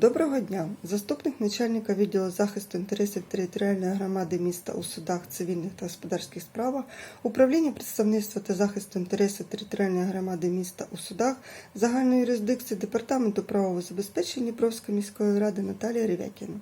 Доброго дня! Заступник начальника відділу захисту інтересів територіальної громади міста у судах, цивільних та господарських справах, управління представництва та захисту інтересів територіальної громади міста у судах загальної юрисдикції департаменту правового забезпечення Дніпровської міської ради Наталія Ревякіна.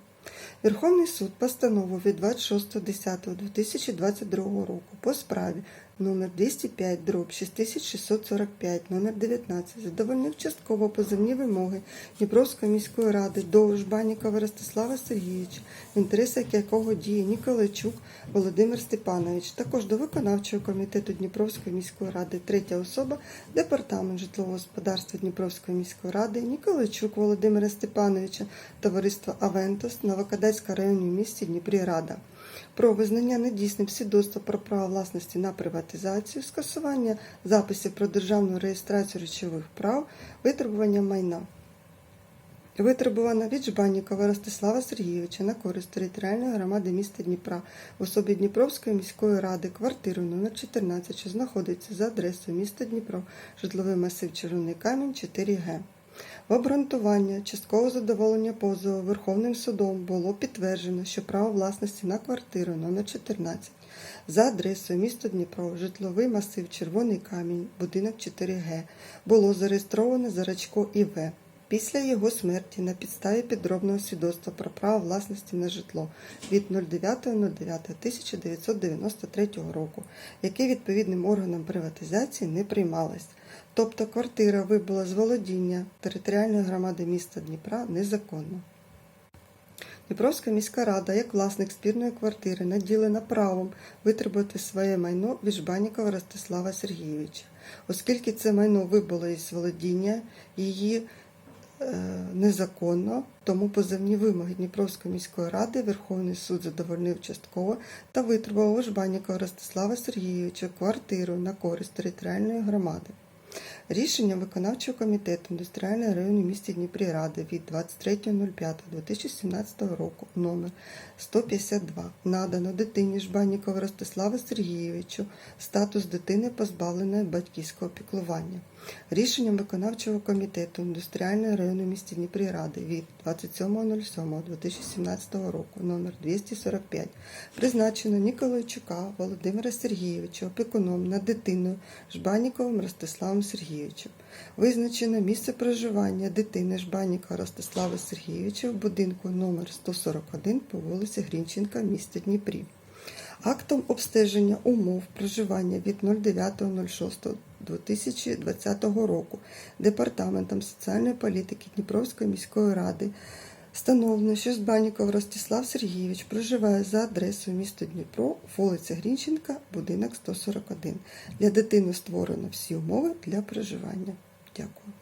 Верховний суд постанову від 26.10.2022 року по справі номер 205 дроб 6645 номер 19 задовольнив частково позовні вимоги Дніпровської міської ради до Жбанікова Ростислава Сергійовича, в інтересах якого діє Ніколайчук Володимир Степанович, також до виконавчого комітету Дніпровської міської ради, третя особа, департамент житлового господарства Дніпровської міської ради, Ніколайчук Володимира Степановича, товариство Авентос, Новокадацька районній місті Дніпрі Рада про визнання недійсним свідоцтва про право власності на приватизацію, скасування записів про державну реєстрацію речових прав, витребування майна. Витребувана від Жбаннікова Ростислава Сергійовича на користь територіальної громади міста Дніпра в особі Дніпровської міської ради квартиру номер 14, що знаходиться за адресою міста Дніпро, житловий масив Червоний камінь 4Г. В обґрунтування часткового задоволення позову Верховним судом було підтверджено, що право власності на квартиру номер 14 за адресою місто Дніпро, житловий масив Червоний камінь, будинок 4Г, було зареєстровано за Рачко ІВ. Після його смерті на підставі підробного свідоцтва про право власності на житло від 09.09.1993 року, яке відповідним органом приватизації не приймалось. Тобто квартира вибула з володіння територіальної громади міста Дніпра незаконно. Дніпровська міська рада, як власник спірної квартири, наділена правом витребувати своє майно від Жбанікова Ростислава Сергійовича. Оскільки це майно вибуло із володіння її незаконно, тому позивні вимоги Дніпровської міської ради Верховний суд задовольнив частково та витребував у Ростислава Сергійовича квартиру на користь територіальної громади. Рішення виконавчого комітету індустріальної районної місті Дніпрі Ради від 23.05.2017 року номер 152 надано дитині Жбаннікова Ростиславу Сергійовичу статус дитини позбавленої батьківського піклування. Рішенням виконавчого комітету індустріальної районної місті Дніпрі Ради від 27.07.2017 року номер 245 призначено Ніколайчука Володимира Сергійовича опікуном над дитиною Жбаніковим Ростиславом Сергійовичем. Визначено місце проживання дитини Жбаніка Ростислава Сергійовича в будинку номер 141 по вулиці Грінченка місті Дніпрі. Актом обстеження умов проживання від 09.06.2020 року Департаментом соціальної політики Дніпровської міської ради встановлено, що Збаніков Ростислав Сергійович проживає за адресою місто Дніпро, вулиця Грінченка, будинок 141. Для дитини створено всі умови для проживання. Дякую.